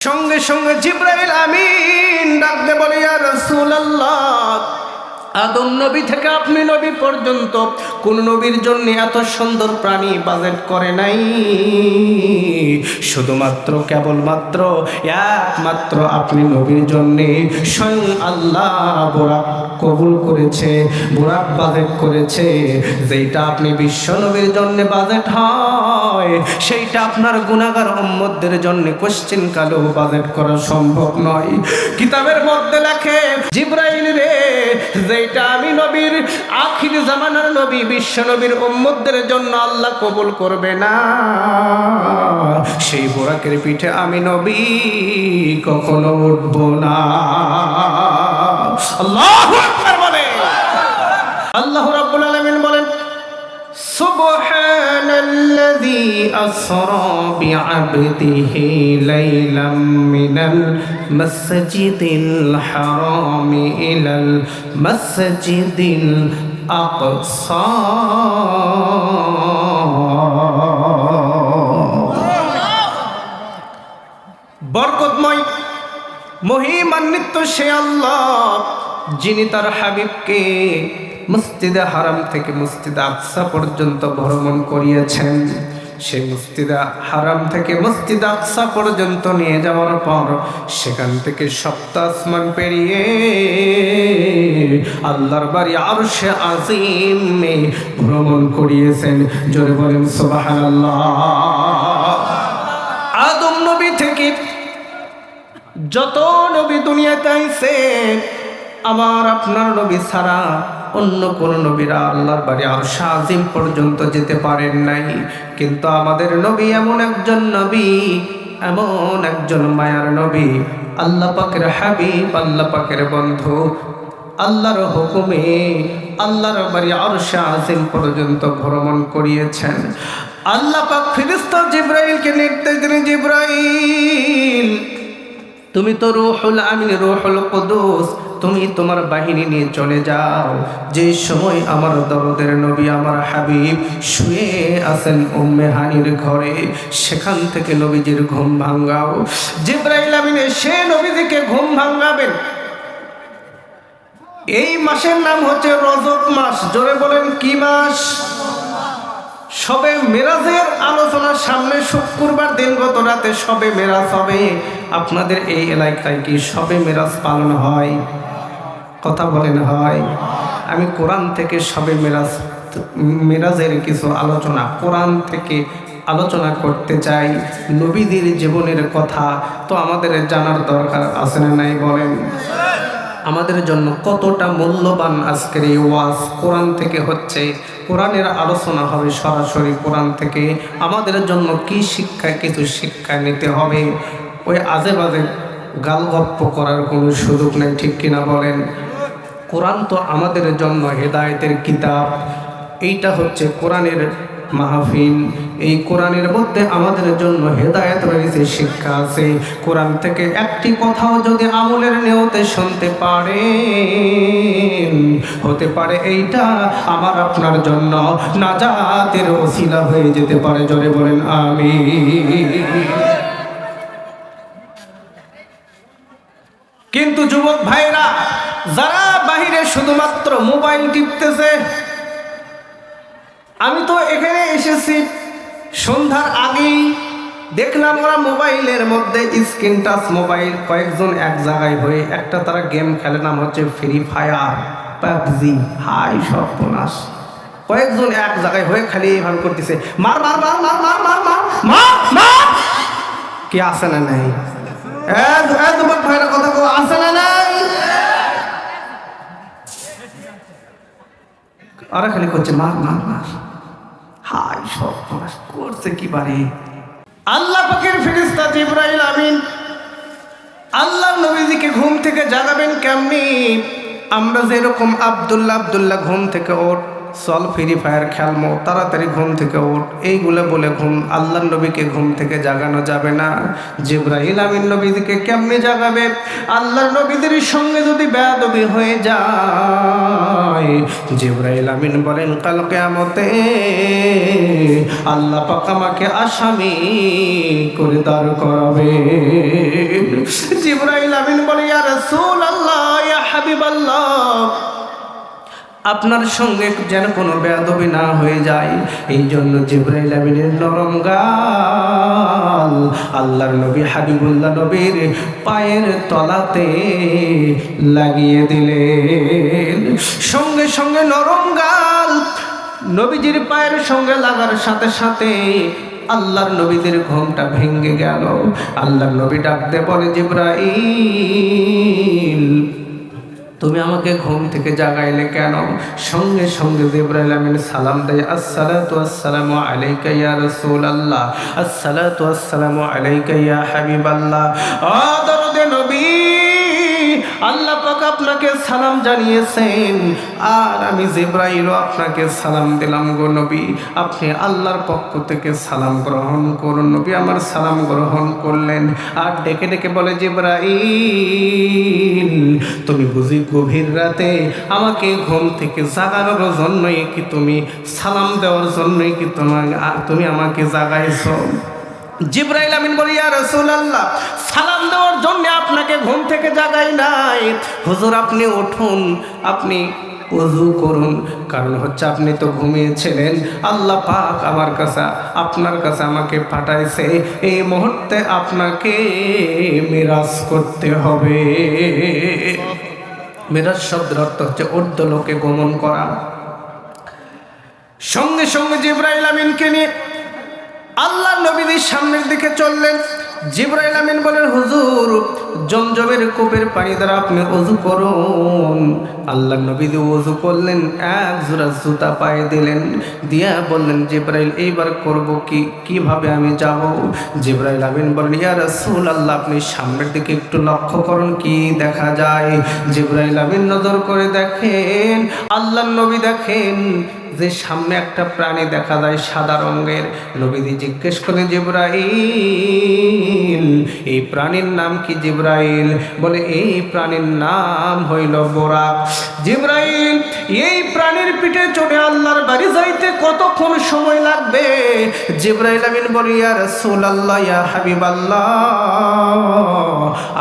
সঙ্গে সঙ্গে জিব্রাইল আমিন ডাকতে বলে আর রাসূলুল্লাহ। আদম নবী থেকে আপনি নবী পর্যন্ত কোন নবীর জন্য এত সুন্দর প্রাণী বাজেট করে নাই। শুধুমাত্র, কেবলমাত্র, একমাত্র আপনি নবীর জন্যে স্বয়ং আল্লাহ বোরাক কবুল করেছে, বোরাক বাজেট করেছে। যেটা আপনি বিশ্ব নবীর জন্য বাজেট হয়, সেইটা আপনার গুণাগার উম্মতদের জন্য কোশ্চেন কালেও বাজেট করা সম্ভব নয়। কিতাবের মধ্যে লেখে, জিব্রাইল রে এইটা আমি নবীর আখির জামানার নবী, বিশ্ব নবীর উম্মদের জন্য আল্লাহ কবুল করবে না। সেই বোরাকের পিঠে আমি নবী কখনো উঠব না। আল্লাহ বলে আল্লাহ রাব্বুল আলামিন বলেন, সুবহানা الذي أسرى بعبده ليلا من المسجد الحرام إلى المسجد الأقصى বরকতময় মহিমান্বিত সে আল্লাহ যিনি তার হাবিবকে মসজিদে হারাম থেকে মসজিদে আকসা পর্যন্ত ভ্রমণ করিয়েছেন। সেই মসজিদা হারাম থেকে মসজিদ আকসা পর্যন্ত নিয়ে যাওয়ার পর সেখান থেকে সপ্ত আসমান পেরিয়ে আল্লাহর বাড়ি আরও সে আজিমে ভ্রমণ করিয়েছেন। জোরে বলেন, সুবহানাল্লাহ। আদম নবী থেকে যত নবী দুনিয়াতে আইছে আমার আপনার নবী ছাড়া অন্য কোন নবীরা আল্লাহর বাড়ি আর শাহিম পর্যন্ত যেতে পারেন নাই। কিন্তু আমাদের নবী এমন একজন নবী, এমন একজন মায়ার নবী। আল্লাহ পাকের হাবিব, আল্লাহ পাকের বন্ধু। আল্লাহর হুকুমে আল্লাহর বাড়ি আর শাহিম পর্যন্ত ভ্রমণ করিয়েছেন। আল্লাহ পাক ফিরিস্তা জিব্রাইলকে নির্দেশ দিলেন, জিব্রাইল তুমি তো রুহুল আমিন, রুহুল কুদুস। তুমি তোমার বাহিনী নিয়ে চলে যাও। যে সময় আমার দরদের নবী, আমার হাবিব শুয়ে আছেন উম্মে হানির ঘরে, সেখান থেকে নবীজির ঘুম ভাঙ্গাও। জিব্রাইল আমিনে সে নবীজিকে ঘুম ভাঙ্গাবেন। এই মাসের নাম হচ্ছে রজব মাস। জোরে বলেন, কি মাস? সবে মেরাজের আলোচনার সামনে শুক্রবার দিন গত রাতে সবে মেরাজ হবে। আপনাদের এই এলাকায় কি সবে মেরাজ পালন হয়? কথা বলেন, হয়। আমি কোরআন থেকে সবে মেরাজ, মেরাজের কিছু আলোচনা, কোরআন থেকে আলোচনা করতে চাই। নবীদের জীবনের কথা তো আমাদের জানার দরকার আছে না নাই বলেন? আমাদের জন্য কতটা মূল্যবান আজকের এই ওয়াজ কোরআন থেকে হচ্ছে, কোরআনের আলোচনা হবে সরাসরি কোরআন থেকে। আমাদের জন্য কি শিক্ষা, কিছু শিক্ষা নিতে হবে? ওই আজে বাজে গালগপ্প করার কোনো সুযোগ নেই, ঠিক কিনা বলেন? কোরআন তো আমাদের জন্য হেদায়েতের কিতাব। এইটা হচ্ছে কোরআনের মাহফিল। এই কোরআনের মধ্যে আমাদের জন্য হেদায়েত রয়েছে, শিক্ষা আছে। কোরআন থেকে একটি কথাও যদি আমলের নিয়তে শুনতে পারে হতে পারে এইটা আমার আপনার জন্য নাজাতের ওসিলা হয়ে যেতে পারে। জোরে বলেন আমি কিন্তু যুবক ভাইরা, যারা বাহিরে শুধুমাত্র মোবাইল টিপতেছে আমি তো এখানে এসেছি। সন্ধ্যার আগেই দেখলাম ওরা মোবাইলের মধ্যে স্ক্রিন টাচ মোবাইল, কয়েকজন এক জায়গায় হয়ে একটা তারা গেম খেলে, নাম হচ্ছে ফ্রি ফায়ার পাবজি, হাই সর্বনাশ। কয়েকজন এক জায়গায় হয়ে খালি এইভাবে করতেছে। মার মার মার মার মার মার মার মার মার! কি আসে না নাই? তোমার ভাইরা কথা কো আসে না নাই? আরে খালি করছে, মার মার মার। হাই সব করছে কি বারে আল্লাহ পাখির ফেরেশতা জিবরাইল, আমিন। আল্লাহ নবীজিকে ঘুম থেকে জাগাবেন কেমনি? আমরা যেরকম আবদুল্লাহ আবদুল্লাহ ঘুম থেকে ওঠ। চল ফ্রি ফায়ার খেলমো তাড়াতাড়ি ঘুম থেকে ওঠ এইগুলো বলে ঘুম আল্লাহ নবীকে ঘুম থেকে জাগানো যাবে না। জিব্রাহিল আমিন নবীকে কেমনে জাগাবে? আল্লাহর নবীদের সঙ্গে যদি বেয়াদবি হয়ে যায় জিব্রাহিল আমিন বলেন, কাল কেয়ামতে আল্লাহ পাক আমাকে আসামি করে দাঁড় করাবে। জিব্রাহিল আমিন বলে, ইয়া রাসূলুল্লাহ, ইয়া হাবিবাল্লাহ আপনার সঙ্গে যেন কোনো বেয়াদবি না হয়ে যায়। এই জন্য জিব্রাইল আমিনের নরম গাল আল্লাহর নবী হাবিবুল্লাহ নবীর পায়ের তলাতে লাগিয়ে দিলেন। সঙ্গে সঙ্গে নরম গাল নবীজির পায়ের সঙ্গে লাগার সাথে সাথে আল্লাহর নবীদের ঘুমটা ভেঙে গেল। আল্লাহর নবী ডাকতে বলে, জিব্রাইল তুমি আমাকে ঘুম থেকে জাগাইলে কেন? সঙ্গে সঙ্গে জিব্রাইল সালাম দেয়, আসসালাতু আসসালামু আলাইকা ইয়া রাসূলুল্লাহ, আসসালাতু আসসালামু আলাইকা ইয়া হাবিবাল্লাহ। ও দরুদ নবী! আল্লাহ পাক আপনাকে সালাম জানিয়েছেন। আর আমি জিব্রাইলও আপনাকে সালাম দিলাম গো নবী। আপনি আল্লাহর পক্ষ থেকে সালাম গ্রহণ করুন। নবী আমার সালাম গ্রহণ করলেন। আর ডেকে ডেকে বলে, জিব্রাইল, তুমি বুঝি গভীর রাতে আমাকে ঘুম থেকে জাগানোর জন্যই কি তুমি সালাম দেওয়ার জন্যই কি তোমার তুমি আমাকে জাগাইছো? জিব্রাইল আমিন বলি, ইয়া রাসূলুল্লাহ, সালাম দেওয়ার জন্য আপনাকে ঘুম থেকে জাগাই নাই। হুজুর, আপনি উঠুন, আপনি ওযু করুন। কারণ হচ্ছে আপনি তো ঘুমিয়েছিলেন। আল্লাহ পাক আমার কাছে, আপনার কাছে আমাকে পাঠাইছে। এই মুহূর্তে আপনাকে মিরাজ করতে হবে। মিরাজ শব্দের অর্থ হচ্ছে ঊর্ধ্ব লোকে গমন করা। সঙ্গে সঙ্গে জিব্রাইল আমিনকে নিয়ে আল্লাহ নবীদের সামনের দিকে চললেন, জিব্রাইল আমিন বলেন, হুজুর, জমজমের কূপের পানি দ্বারা আপনি অজু করুন। আল্লাহ নবী দিয়ে অজু করলেন, এক জোড়া জুতা পায়ে দিলেন, দিয়া বললেন, জিব্রাইল, এইবার করব কি? কীভাবে আমি যাব? জিব্রাইল আমিন বলেন, ইয়া রাসূল আল্লাহ আপনি সামনের দিকে একটু লক্ষ্য করুন, কি দেখা যায়? জিব্রাইল আমিন নজর করে দেখেন, আল্লাহ নবী দেখেন যে সামনে একটা প্রাণী দেখা যায় সাদা রঙের। নবীদি জিজ্ঞেস করে জিব্রাইল, এই প্রাণীর নাম কি জিব্রাইল? বলে, এই প্রাণীর নাম হইল বোরাক। জিব্রাইল, এই প্রাণীর পিঠে চড়ে আল্লাহর বাড়ি যাইতে কতক্ষণ সময় লাগবে? জিব্রাইল আমিন বলি, ইয়া রাসূলুল্লাহ, ইয়া হাবিবাল্লাহ।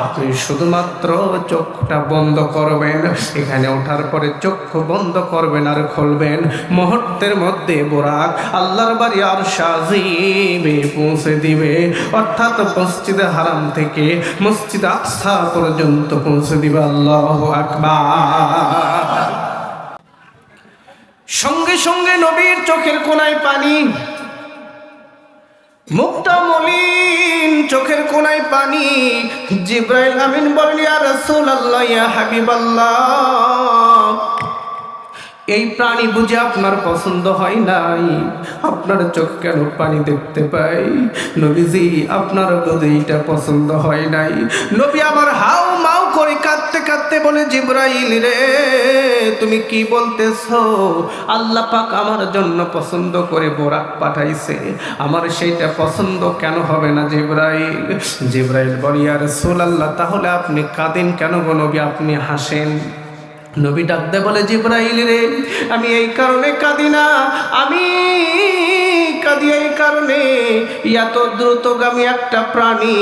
আপনি শুধুমাত্র চোখটা বন্ধ করবেন, এখানে ওঠার পরে চক্ষু বন্ধ করবেন আর খুলবেন। মুহূর্তের মধ্যে বোরাক আল্লাহর বাড়ি আর সাজিবে পৌঁছে দিবে। অর্থাৎ মসজিদে হারাম থেকে মসজিদ আকসা পর্যন্ত পৌঁছে দিবে। আল্লাহ আকবার। সঙ্গে সঙ্গে নবীর চোখের কোনায় পানি। মুখটা মলিন চোখের কোনায় পানি। জিব্রাইল আমিন বলেন রসুল আল্লাহ ইয়া হাবিবাল্লাহ। এই প্রাণী বুঝে আপনার পছন্দ হয় নাই। আপনার চোখ কেন পানি দেখতে পাই? নবীজি, আপনার বোধে এইটা পছন্দ হয় নাই। নবী আমার হাউ মাউ করে কাঁদতে কাঁদতে বলে, জিব্রাইল রে, তুমি কি বলতেছ? আল্লাহ পাক আমার জন্য পছন্দ করে বোরাক পাঠাইছে। আমার সেইটা পছন্দ কেন হবে না জিব্রাইল? জিব্রাইল আর সোল আল্লাহ তাহলে আপনি কাঁদেন কেন গো নবী? আপনি হাসেন। নবী ডাকতে বলে, জিব্রাইল রে, আমি এই কারণে কাঁদি না, আমি কাঁদি এই কারণে। এত দ্রুতগামী একটা প্রাণী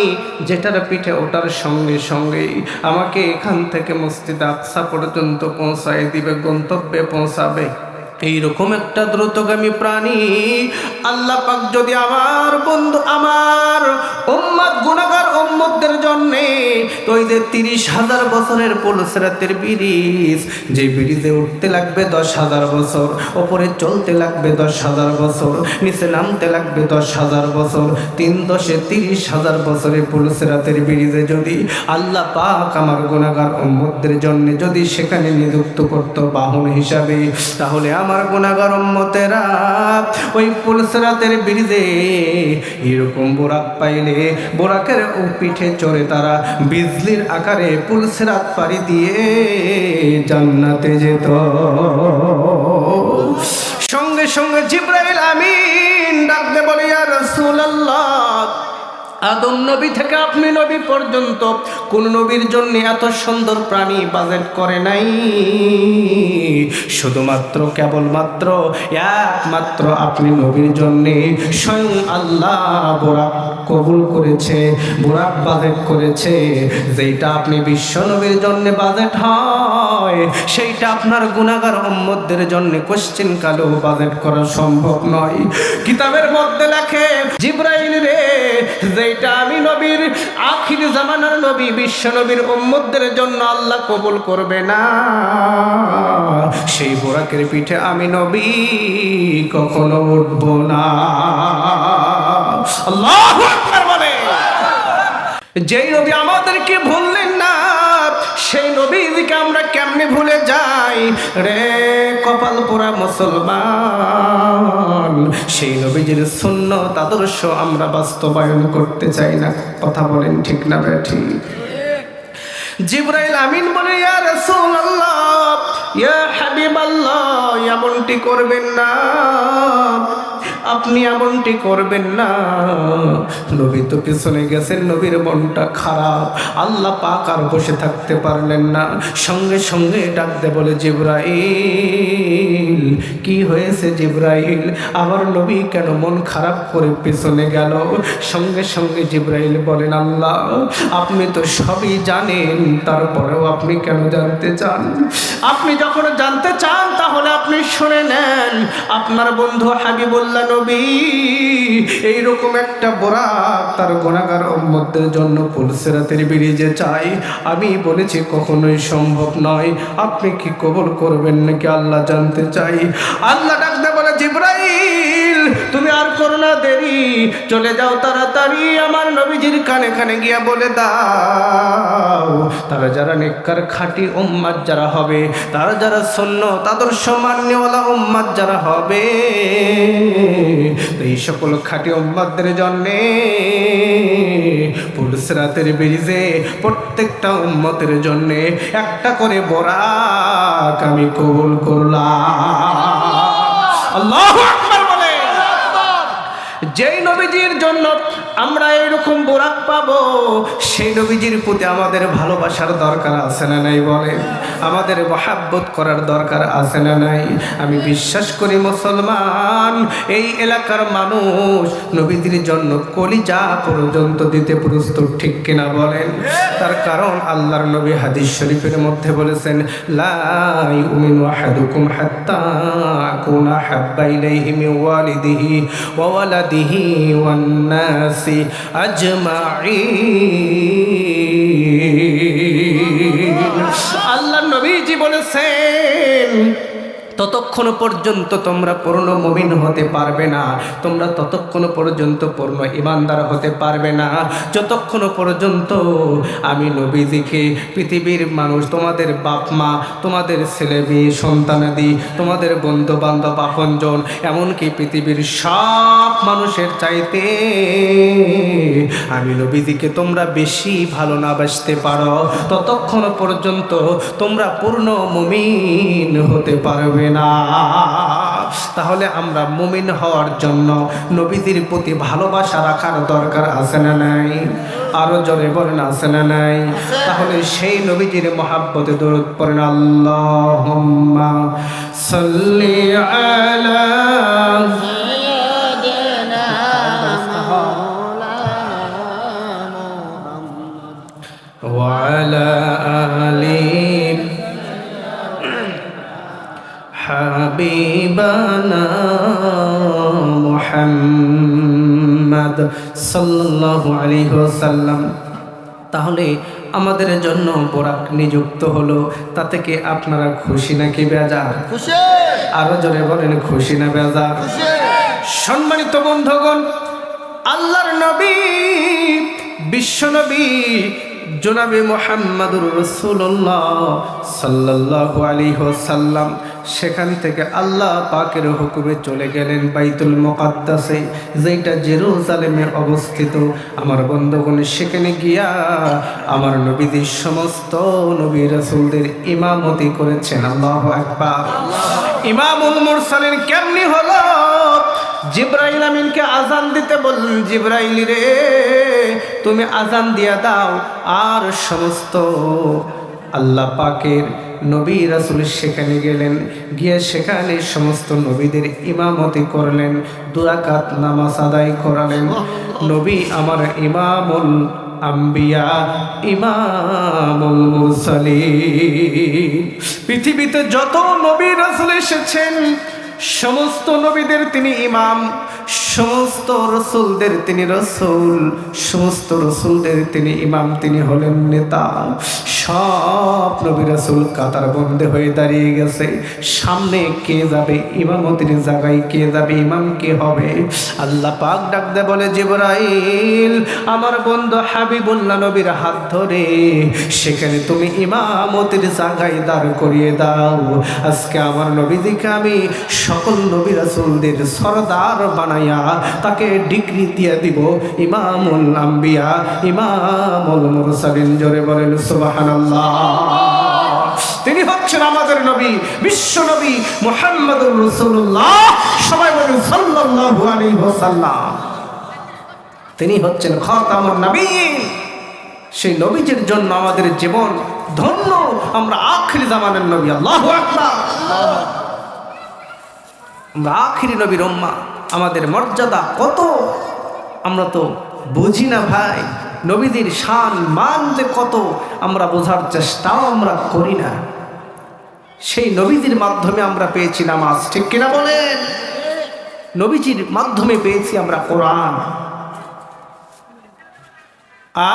যেটার পিঠে ওটার সঙ্গে সঙ্গেই আমাকে এখান থেকে মসজিদ আকসা পর্যন্ত পৌঁছায় দিবে, গন্তব্যে পৌঁছাবে। এইরকম একটা দ্রুতগামী প্রাণী আল্লাহ পাক যদি আমার বন্ধু, আমার উম্মাদ গুণাগার উম্মতদের জন্যে তো ওই যে তিরিশ হাজার বছরের পুলসরাতের ব্রিজ, যে ব্রিজে উঠতে লাগবে দশ হাজার বছর, ওপরে চলতে লাগবে দশ হাজার বছর, নিচে নামতে লাগবে দশ হাজার বছর, তিন দশে তিরিশ হাজার বছরের পুলসরাতের ব্রিজে যদি আল্লাহ পাক আমার গুণাগার উম্মতদের জন্য যদি সেখানে নিযুক্ত করতো বাহন হিসাবে, তাহলে আমার গুণাগার উম্মতেরা, ওই পুলসরাতের ব্রিজে এরকম বোরাক পাইলে, বোরাকের ও পিঠে চড়ে তারা বিজলির আকারে পুলসরাত পাড়ি দিয়ে জান্নাতে যেত। সঙ্গে সঙ্গে জিব্রাইল আমিন ডাকতে বলে, ইয়া রাসূলুল্লাহ আদম নবী থেকে আপনি নবী পর্যন্ত কোন নবীর জন্য এত সুন্দর প্রাণী বাজেট করে নাই। শুধুমাত্র, কেবলমাত্র, একমাত্র আপনি নবীর জন্যে স্বয়ং আল্লাহ বোরাক কবুল করেছে, বোরাক বাজেট করেছে। যেটা আপনি বিশ্ব নবীর জন্য বাজেট হয়, সেইটা আপনার গুণাগার উম্মতদের জন্য কোশ্চেন কালেও বাজেট করা সম্ভব নয়। কিতাবের মধ্যে লেখে, জিব্রাইল রে যেটা আমি নবীর আখির জামানার নবী, বিশ্ব নবীর উম্মদের জন্য আল্লাহ কবুল করবে না। সেই বোরাকের পিঠে আমি নবী কখনো উঠব না। আল্লাহ বলে। যেই নবী আমাদেরকে ভুললেন না সেই নবীকে আমরা কেমনে ভুলে যাই? রে কপাল পোড়া মুসলমান। সেই নবীজির সুন্নত আদর্শ আমরা বাস্তবায়ন করতে চাই না। কথা বলেন ঠিক না বেঠি জিব্রাইল আমিন বলে, ইয়া রাসূলুল্লাহ, ইয়া হাবিবাল্লাহ, এমনটি করবেন না। আপনি এমনটি করবেন না। নবী তো পিছনে গেছেন, নবীর মনটা খারাপ। আল্লাহ পাক আর বসে থাকতে পারলেন না। সঙ্গে সঙ্গে ডাকতে বলে, জিব্রাইল, কি হয়েছে জিব্রাইল? আমার নবী কেন মন খারাপ করে পিছনে গেল? সঙ্গে সঙ্গে জিব্রাইল বলেন, আল্লাহ, আপনি তো সবই জানেন, তারপরেও আপনি কেন জানতে চান? আপনি যখন জানতে চান, তাহলে আপনি শুনে নেন। আপনার বন্ধু হাবিবুল্লাহ নবী, এইরকম একটা বরাত তার গোনাগার উম্মতদের জন্য পুলসেরাতের ব্রিজে চাই। আমি বলেছি কখনোই সম্ভব নয়। আপনি কি কবর করবেন নাকি আল্লাহ জানতে চাই? আল্লাহ ডাকতে বলে, জিব্রাইল তুমি আর করো না দেরি। চলে যাও তাড়াতাড়ি, আমার নবীজির কানে কানে গিয়া বলে দাও। তারা যারা নেককার খাঁটি উম্মাদ যারা হবে, তারা যারা শূন্য তাদের সমান্যওয়ালা উম্মাদ যারা হবে, এই সকল খাঁটি উম্মাদদের জন্যে পুলসরাতের ব্রিজে প্রত্যেকটা উম্মতের জন্যে একটা করে বরাক আমি কবুল করলাম। আল্লাহ যেই নবীজির জন্য আমরা এরকম বোরাক পাবো। সেই নবীজির প্রতি আমাদের ভালোবাসার দরকার আছে না নাই বলে আমাদের মহাব্বত করার দরকার আছে না নাই? আমি বিশ্বাস করি মুসলমান, এই এলাকার মানুষ নবীজির জন্য কলিজা পর্যন্ত দিতে প্রস্তুত, ঠিক কিনা বলেন? তার কারণ আল্লাহর নবী হাদিস শরীফের মধ্যে বলেছেন লাই উমিনু হাত্তা মিন ওয়ালিদিহি ওয়া ওয়ালাদিহি ওয়ান আজমাইন আল্লাহ নবীজি বলেছেন ততক্ষণ পর্যন্ত তোমরা পূর্ণ মমিন হতে পারবে না। তোমরা ততক্ষণ পর্যন্ত পূর্ণ ইমানদার হতে পারবে না। যতক্ষণ পর্যন্ত আমি নবীজিকে, পৃথিবীর মানুষ, তোমাদের বাপ মা তোমাদের ছেলে মেয়ে সন্তানাদি, তোমাদের বন্ধু বান্ধব আপনজন, এমনকি পৃথিবীর সব মানুষের চাইতে আমি নবীজিকে তোমরা বেশি ভালো না বাসতে পারো। ততক্ষণ পর্যন্ত তোমরা পূর্ণ মমিন হতে পারবে না তাহলে আমরা মুমিন হওয়ার জন্য নবীদের প্রতি ভালোবাসা রাখার দরকার আছে না নাই আরো জোরে বলেন আছে না নাই তাহলে সেই নবীজির মহাব্বতে দরদ পড়েন আল্লাহ সাল্লি আলা وعلى آل হাবিবানা মোহাম্মদ সাল্লাল্লাহু আলাইহি ওয়াসাল্লাম। তাহলে আমাদের জন্য বরাক নিযুক্ত হলো তাতে কি আপনারা খুশি নাকি বেজার? আরও জোরে বলেন খুশি না বেজার? সম্মানিত বন্ধুগণ আল্লাহর নবী বিশ্বনবী জনাবে মোহাম্মদুর রসুল্লাহ সাল্লাহ আলী হোসাল্লাম সেখান থেকে আল্লাহ পাকের হুকুমে চলে গেলেন বাইতুল মুকাদ্দাসে যেটা জেরুজালেমে অবস্থিত। আমার বন্ধুগণ, সেখানে গিয়া আমার নবীদের সমস্ত নবী রাসূলদের ইমামতি করেছেন। আল্লাহু আকবার। ইমামুল মুরসালিন কেমনি হলো? জিব্রাইল আমিনকে আজান দিতে বললেন, জিব্রাইল রে, তুমি আজান দিয়া দাও, আর সমস্ত আল্লাহ পাকের নবী রাসুল সেখানে গেলেন, গিয়ে সেখানে সমস্ত নবীদের ইমামতি করলেন, দুরাকাত নামাজ আদায় করালেন। নবী আমার ইমামুল আম্বিয়া, ইমামুল মুরসালিন। পৃথিবীতে যত নবী রাসুল এসেছেন সমস্ত নবীদের তিনি ইমাম, সমস্ত রসুলদের তিনি রসুল, সমস্ত রসুলদের তিনি ইমাম, তিনি হলেন নেতা। সব নবী রসুল কাতার বন্ধে হয়ে দাঁড়িয়ে গেছে। সামনে কে যাবে? ইমামতির জায়গায় কে যাবে? ইমাম কে হবে? আল্লাহ পাক ডাকতে বলে, জিবরাইল, আমার বন্ধু হাবিবুল্লাহ নবীর হাত ধরে সেখানে তুমি ইমামতির জায়গায় দাঁড় করিয়ে দাও। আজকে আমার নবীদিকে আমি সকল নবী রাসুলদের সরদার বানাইয়া তাকে ডিগ্রি দিয়ে দিব ইমামুল আম্বিয়া, ইমামুল মুরসালিন। জোরে বলেন, সুবহানাল্লাহ। তিনি হচ্ছেন আমাদের নবী, বিশ্ব নবী মুহাম্মদুর রাসূলুল্লাহ। সবাই বলেন, সাল্লাল্লাহু আলাইহি ওয়াসাল্লাম। তিনি হচ্ছেন খাতামুন নবীন সেই নবীজির জন্য আমাদের জীবন ধন্য। আমরা আখির জামানের নবী, আল্লাহু আকবার। আমরা আখিরি নবীর উম্মা, আমাদের মর্যাদা কত? আমরা তো বুঝি না ভাই, নবীদের শান, মান যে কত, আমরা বোঝার চেষ্টাও আমরা করি না। সেই নবীদের মাধ্যমে আমরা পেয়েছি নামাজ, ঠিক কিনা বলেন? নবীজির মাধ্যমে পেয়েছি আমরা কোরআন।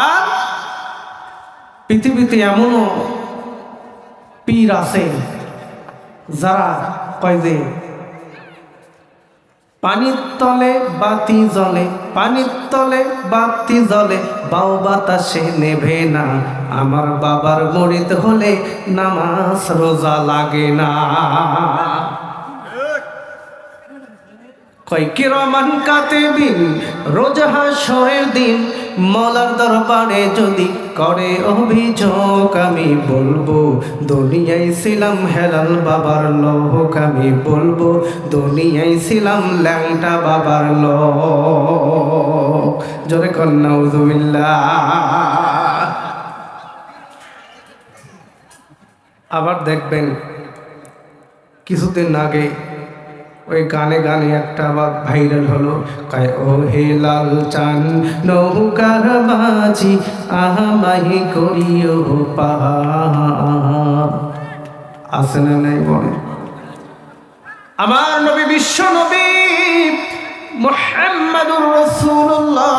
আর পৃথিবীতে এমনও পীর আছে যারা কয় যে পানির তলে বাতি জলে পানির তলে বাতি জলে বাউ বাতাসে নেভে না। আমার বাবার মরিত হলে নামাজ রোজা লাগে না। কয় কাতে বিন রোজা হয় দিন মলার দরবারে যদি করে অভিযোগ, আমি বলব, দুনিয়ায় ছিলাম হেলাল বাবার লোক, আমি বলব, দুনিয়ায় ছিলাম ল্যাংটা বাবার লোক। জোরে কন্যা আবার দেখবেন, কিছুদিন আগে ওই গানে গানে একটা আবার ভাইরাল হলো ও হে লাল চান নৌকার বাজি আহামাহি করিও আছে না নাই বলে আমার নবী বিশ্ব নবী মোহাম্মদুর রাসূলুল্লাহ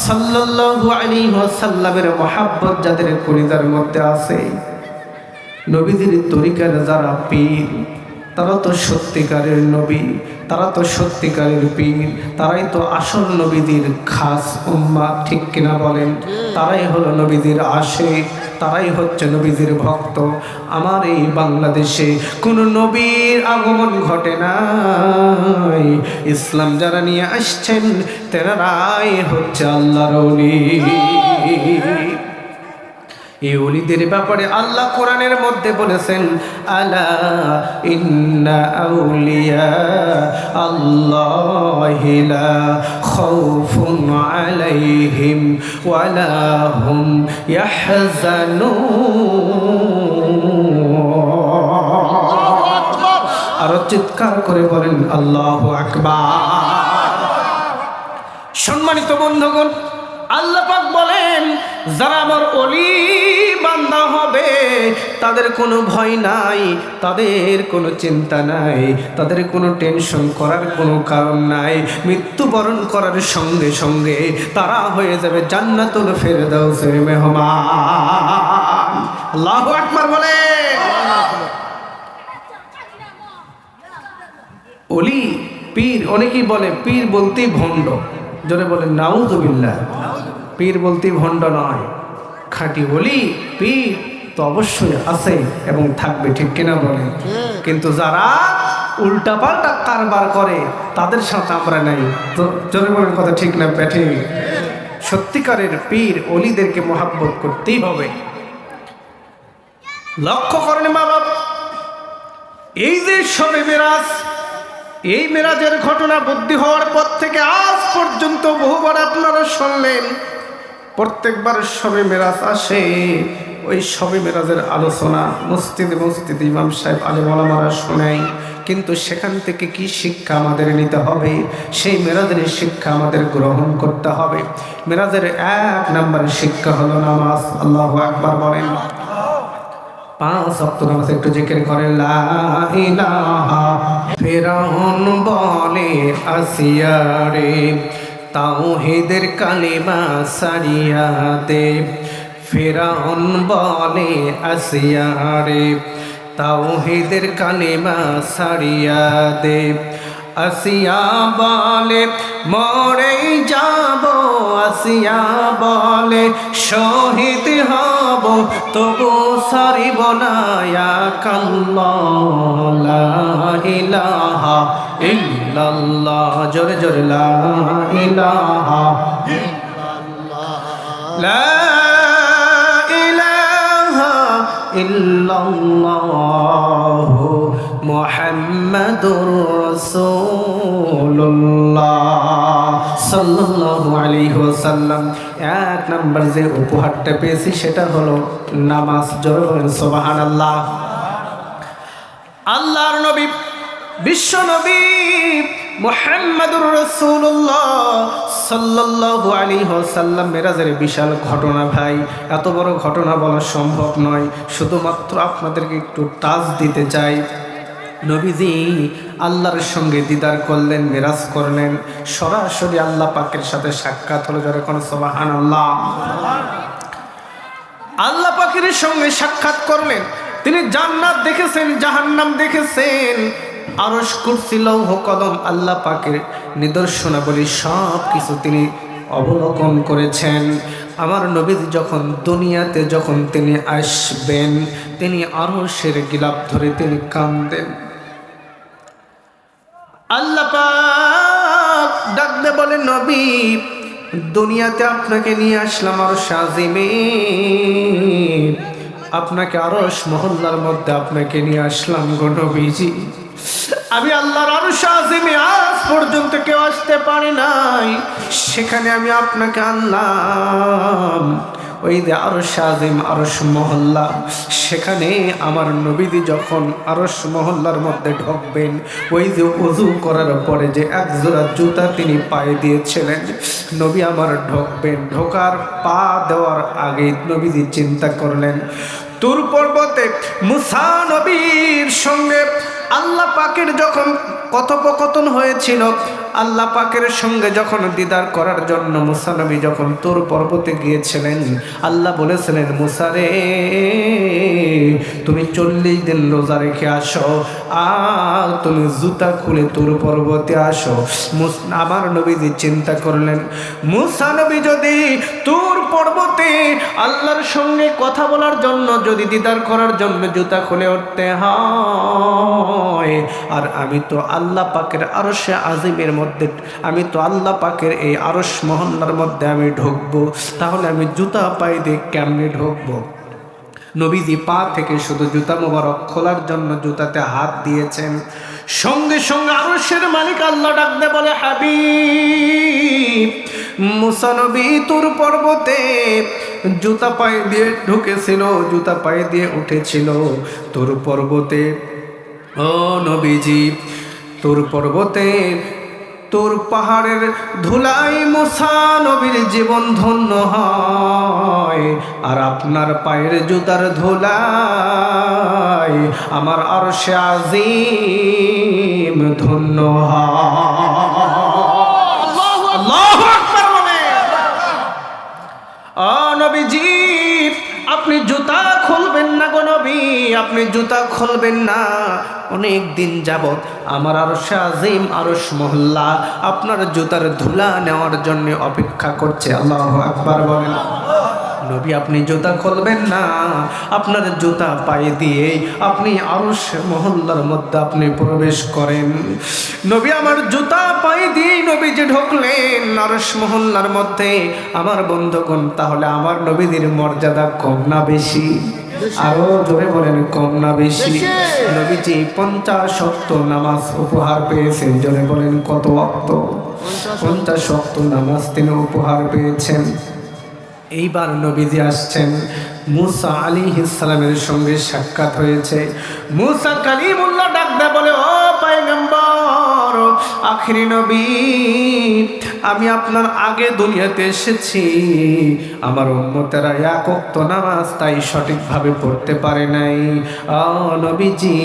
সাল্লাল্লাহু আলাইহি ওয়াসাল্লামের মহাব্বত যাদের কলিজার মধ্যে আছে নবীদের তরিকার যারা পীর তারা তো সত্যিকারের নবী, তারা তো সত্যিকারের পীর, তারাই তো আসল নবীদের খাস উম্মা, ঠিক কিনা বলেন? তারাই হলো নবীদের আশে তারাই হচ্ছে নবীদের ভক্ত। আমার এই বাংলাদেশে কোনো নবীর আগমন ঘটে নাই। ইসলাম যারা নিয়ে আসছেন তেনারাই হচ্ছে আল্লাহর এই অলিদের ব্যাপারে আল্লাহ কোরআনের মধ্যে বলেছেন, আলা ইন্না আলাইহিম ওয়ালা হুম আরও চিৎকার করে বলেন, আল্লাহু আকবার। সম্মানিত বন্ধুগণ, আল্লাহ পাক বলেন যারা আমার অলি বান্দা হবে, তাদের কোনো ভয় নাই, তাদের কোনো চিন্তা নাই, তাদের কোনো টেনশন করার কোনো কারণ নাই। মৃত্যুবরণ করার সঙ্গে সঙ্গে তারা হয়ে যাবে জান্নাতুল ফেরদাউসের মেহমান। আল্লাহু আকবার বলে। অলি, পীর, অনেকেই বলে, পীর বলতেই ভণ্ড। জোরে বলে নাউজুবিল্লাহ। পীর বলতেই ভণ্ড নয়। খাঁটি অলি পীর তো অবশ্যই আছে এবং থাকবে, ঠিক কিনা বলে কিন্তু যারা উল্টাপাল্টা কারবার করে, তাদের সাথে আমরা নাই। তো বলেন কথা ঠিক না ব্যাঠে? সত্যিকারের পীর অলিদেরকে মহাব্বত করতেই হবে। লক্ষ্য করেন মা বাবা এই যে সবে মেরাজ, এই মেরাজের ঘটনা বুদ্ধি হওয়ার পর থেকে আজ পর্যন্ত বহুবার আপনারা শুনলেন প্রত্যেকবার সবে মেরাজ আসে। ওই সবে মেরাজের আলোচনা মসজিদে মসজিদে ইমাম সাহেব আলী মারা শোনায় কিন্তু সেখান থেকে কি শিক্ষা আমাদের নিতে হবে? সেই মেরাজের শিক্ষা আমাদের গ্রহণ করতে হবে। মেরাজের এক নম্বরের শিক্ষা হলো নামাজ। আল্লাহ একবার বলেন। পাঁচ অক্ট নামাজ একটু জিকির করে, লা ইলাহা, ফেরাউন বলে, আসিয়া তাওহিদের কালিমা সারিয়া দে। ফেরাউন বলে আসিয়া রে, তাওহিদের কালিমা সারিয়া দে। আসিয়া বলে, মরে যাব। আসিয়া বলে, শহীদ হব। তবু সারিব না কাল্লাহ ইলাহা ইল্লাল্লাহ, জোরে জোরে, লা ইলাহা লা ইলাহা ইল্লাল্লাহ মুহাম্মাদুর রাসূলুল্লাহ। সাল্লাল্লাহু আলাইহি ওয়াসাল্লাম। এক নাম্বার যে উপহারটা পেয়েছি, সেটা হলো নামাজ। জোরে বলেন, সুবহানাল্লাহ। আল্লাহর নবী বিশ্ব নবী মোহাম্মদুর রসুল্লাহ আলাইহি ওয়াসাল্লাম মেরাজের বিশাল ঘটনা ভাই। এত বড় ঘটনা বলা সম্ভব নয়। শুধুমাত্র আপনাদেরকে একটু টাচ দিতে চাই। নবীজি আল্লাহর সঙ্গে দিদার করলেন, মেরাজ করলেন। সরাসরি আল্লাহ পাকের সাথে সাক্ষাৎ হলো যারা কোনো সবাহান আল্লাহ আল্লাহ পাখির সঙ্গে সাক্ষাৎ করলেন। তিনি জান্নাত দেখেছেন, জাহান্নাম দেখেছেন। আরস কুরসি লৌহ কদম আল্লাহ পাকের নিদর্শনাবলী সব কিছু তিনি অবলোকন করেছেন। আমার নবীজি যখন দুনিয়াতে যখন তিনি আসবেন, তিনি আরসের গিলাপ ধরে তিনি কান্দেন আল্লাহ পাক ডাকতে বলে, নবী, দুনিয়াতে আপনাকে নিয়ে আসলাম আর সাজিমে আপনাকে আরস মহল্লার মধ্যে আপনাকে নিয়ে আসলাম গো নবীজি। আমি আল্লাহর আরও সাজিমে আজ পর্যন্ত কেউ আসতে পারে নাই। সেখানে আমি আপনাকে আনলাম। ওই যে আরও সাজিম আরস মহল্লা, সেখানে আমার নবীদি যখন আরস মহল্লার মধ্যে ঢুকবেন, ওই যে উজু করার পরে যে এক জোড়া জুতা তিনি পায়ে দিয়েছিলেন, নবী আমার ঢকবেন। ঢোকার পা দেওয়ার আগে নবীজি চিন্তা করলেন, তুর পর্বতে মুসা নবীর সঙ্গে আল্লাহ পাকের যখন কথোপকথন হয়েছিল, আল্লাহ পাকের সঙ্গে যখন দিদার করার জন্য মুসানবী যখন তোর পর্বতে গিয়েছিলেন, আল্লাহ বলেছিলেন মুসারে তুমি চল্লিশ দিন রোজা রেখে আসো আর তুমি জুতা খুলে তোর পর্বতে আসো। মুস- আমার নবীজি চিন্তা করলেন মুসানবী যদি তোর পর্বতে আল্লাহর সঙ্গে কথা বলার জন্য যদি দিদার করার জন্য জুতা খুলে উঠতে হয়। আর আমি তো আল্লাহ পাকের আরশে আজিমের মধ্যে, আমি তো আল্লাহ পাকের এই আরশ মহল্লার মধ্যে আমি ঢুকবো। তাহলে আমি জুতা পাই দিয়ে কেমনে ঢুকবো? নবীজি পা থেকে শুধু জুতা মোবারক খোলার জন্য জুতাতে হাত দিয়েছেন। সঙ্গে সঙ্গে আরশের মালিক আল্লাহ ডাকতে বলে, হাবিব মুসানবী তোর পর্বতে জুতা পায়ে দিয়ে ঢুকেছিল, জুতা পায়ে দিয়ে উঠেছিল। তোর পর্বতে, ও নবীজি, তোর পর্বতে তোর পাহাড়ের ধুলাই মুসা নবীর জীবন ধন্য হয়। আর আপনার পায়ের জুতার ধুলাই আমার আর সে আজিম ধন্য হয় আল্লাহু আকবার বলেন। ও নবীজি আপনি জুতা খুলবেন না গো নবী, আপনি জুতা খুলবেন না। অনেক দিন যাবত আমার আরও আজিম আরস মহল্লা আপনার জুতার ধুলা নেওয়ার জন্য অপেক্ষা করছে। আল্লাহ আকবার বলেন। নবী, আপনি জুতা খুলবেন না। আপনার জুতা পায়ে দিয়ে আপনি আরস মহল্লার মধ্যে আপনি প্রবেশ করেন। নবী, আমার জুতা পায়ে দিয়ে নবী যে ঢুকলেন আরস মহল্লার মধ্যে। আমার বন্ধুগণ, তাহলে আমার নবীদের মর্যাদা কম না বেশি? আরও জোরে বলেন, কম না বেশি? নবীজি পঞ্চাশ শক্ত নামাজ উপহার পেয়েছেন। জোরে বলেন, কত অক্ত পঞ্চাশ শক্ত নামাজ তিনি উপহার পেয়েছেন। এইবার নবীজি আসছেন। মুসা আলী ইসলামের সঙ্গে সাক্ষাৎ হয়েছে। মুসা কালিমুল্লাহ ডাক দেয় বলে, ও পাইগম্বর আখিরি নবী, আমি আপনার আগে দুনিয়াতে এসেছি। আমার উম্মতেরা এক ওয়াক্ত নামাজ তাই সঠিকভাবে পড়তে পারে নাই। ও নবীজি,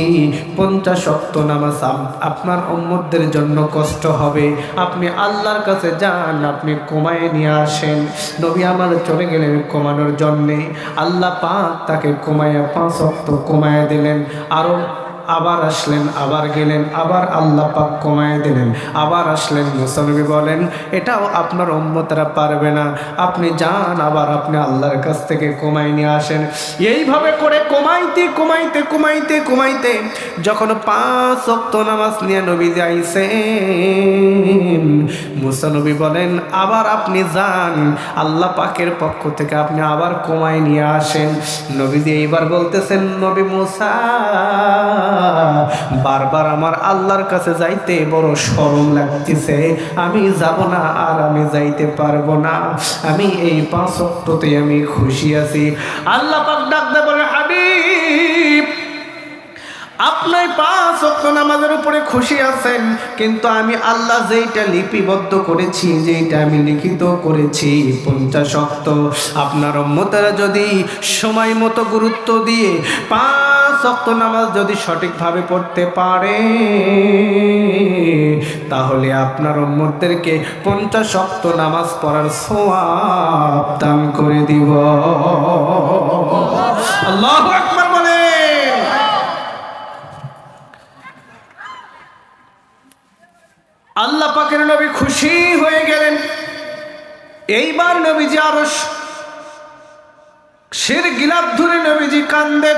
পঞ্চাশ অক্ত নামাজ আপনার উম্মতদের জন্য কষ্ট হবে। আপনি আল্লাহর কাছে যান, আপনি কমায় নিয়ে আসেন। নবী আমার চলে গেলেন কমানোর জন্যে। আল্লাহ পাক তাকে কমায়া পাঁচ অক্ত কমায়া দিলেন। আরও আবার আসলেন, আবার গেলেন, আবার আল্লাহ পাক কমায় দিলেন। আবার আসলেন মুসলবি বলেন, এটাও আপনার উম্মতরা পারবে না। আপনি যান, আবার আপনি আল্লাহর কাছ থেকে কমাই নিয়ে আসেন। এইভাবে করে কমাইতে কমাইতে কমাইতে কমাইতে যখন পাঁচ অক্ত নামাজ নিয়ে নবী যাইছেন মুসানবী বলেন, আবার আপনি যান, আল্লাহ পাকের পক্ষ থেকে আপনি আবার কমায় নিয়ে আসেন। নবীজি এইবার বলতেছেন, নবী মুসা বারবার আমার আল্লাহর কাছে যাইতে বড় শরম লাগতেছে। আমি যাব না, আর আমি যাইতে পারব না। আমি এই পাঁচ অক্টতে আমি খুশি আছি। আল্লাহ পাক ডাক দে বলে, হাবিব আপনার পাঁচ অক্ট নামাজের উপরে খুশি আছেন, কিন্তু আমি আল্লাহ যেইটা লিপিবদ্ধ করেছি, যেইটা আমি লিখিত করেছি, পঞ্চাশ অক্ট আপনার মতারা যদি সময় মতো গুরুত্ব দিয়ে পাঁচ অক্ট নামাজ যদি সঠিকভাবে পড়তে পারে, তাহলে আপনার অম্মদেরকে পঞ্চাশ অক্ট নামাজ পড়ার সোয়াব দান করে দিব। আল্লাহ আল্লাহ পাকের নবী খুশি হয়ে গেলেন। এইবার নবীজি আরও শের গিলাপ ধরে নবীজি কান্দেন।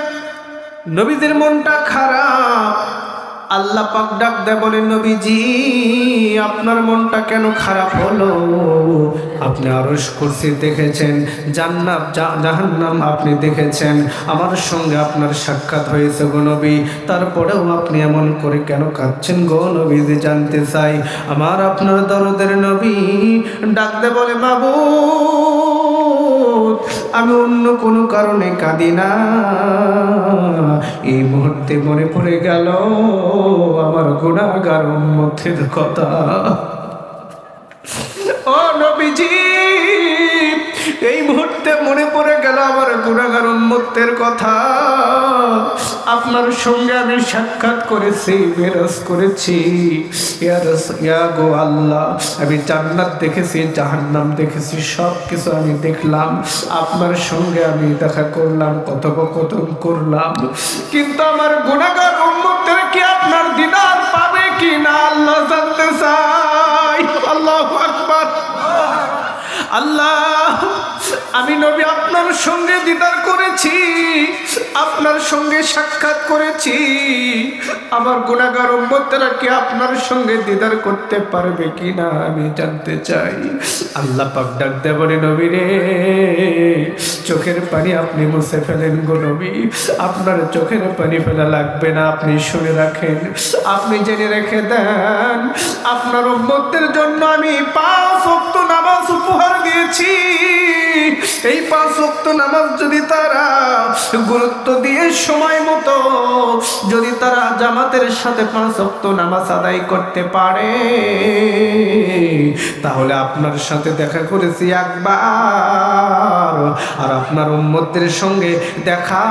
নবীদের মনটা খারাপ। আল্লাহ পাক ডাক দেয় বলে, নবীজি, আপনার মনটা কেন খারাপ হলো? আপনি আরস কুরসি দেখেছেন, জান্নাত জাহান্নাম আপনি দেখেছেন। আমার সঙ্গে আপনার সাক্ষাৎ হয়েছে গো নবী। তারপরেও আপনি এমন করে কেন কাঁদছেন গো নবীজি জানতে চাই। আমার আপনার দরদের নবী ডাক দে বলে, বাবু আমি অন্য কোনো কারণে কাঁদি না। এই মুহূর্তে মনে পড়ে গেল আমার গুণাগার মধ্যের কথা। ও নবীজি এই মুহূর্তে মনে পড়ে গেল আমার গুণাগার উন্মত্তের কথা। আপনার সঙ্গে আমি সাক্ষাৎ করেছি মেরাজ করেছি। গো আল্লাহ, আমি জান্নাত দেখেছি, জাহান্নাম দেখেছি সব কিছু আমি দেখলাম। আপনার সঙ্গে আমি দেখা করলাম, কথোপকথন করলাম। কিন্তু আমার গুণাগার উন্মত্তের কি আপনার দিদার পাবে কি না আল্লাহ জানতে চাই। আল্লাহ আকবার। আল্লাহ, আমি নবী আপনার সঙ্গে দিদার করেছি, আপনার সঙ্গে সাক্ষাৎ করেছি। আমার গুণাগার উম্মতেরা কি আপনার সঙ্গে দিদার করতে পারবে কি না আমি জানতে চাই। আল্লাহ পাক ডাক দেয় বলে, নবী রে, চোখের পানি আপনি মুছে ফেলেন গো নবী। আপনার চোখের পানি ফেলা লাগবে না, আপনি শুনে রাখেন। আপনি জেনে রেখে দেন, আপনার উম্মতের জন্য আমি পাঁচ ওয়াক্ত নামাজ উপহার দিয়েছি এই পাঁচ ওয়াক্ত নামাজ যদি তারা গুরুত্ব দিয়ে সময় মতো যদি তারা জামাতের সাথে পাঁচ ওয়াক্ত নামাজ আদায় করতে পারে, তাহলে আপনার সাথে দেখা করেছি একবার। আর আপনার উম্মতের সঙ্গে দেখা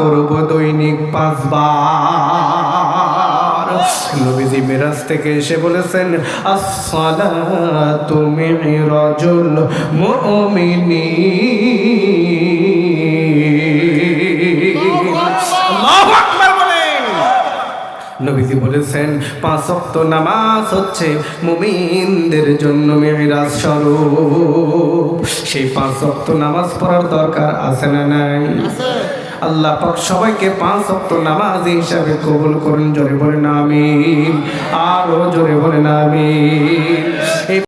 করব দৈনিক পাঁচবার। নবীজি মিরাজ থেকে এসে বলেছেন মিরাজুল মুমিনিন। আল্লাহু নবীজি বলেছেন পাঁচ ওয়াক্ত নামাজ হচ্ছে মুমিনদের জন্য মেরাজ স্বরূপ। সেই পাঁচ ওয়াক্ত নামাজ পড়ার দরকার আছে না নাই? আল্লাহ পাক সবাইকে পাঁচ অক্ত নামাজ হিসাবে কবুল করুন, জোরে বলেন আমিন। আরও জোরে বলেন আমিন।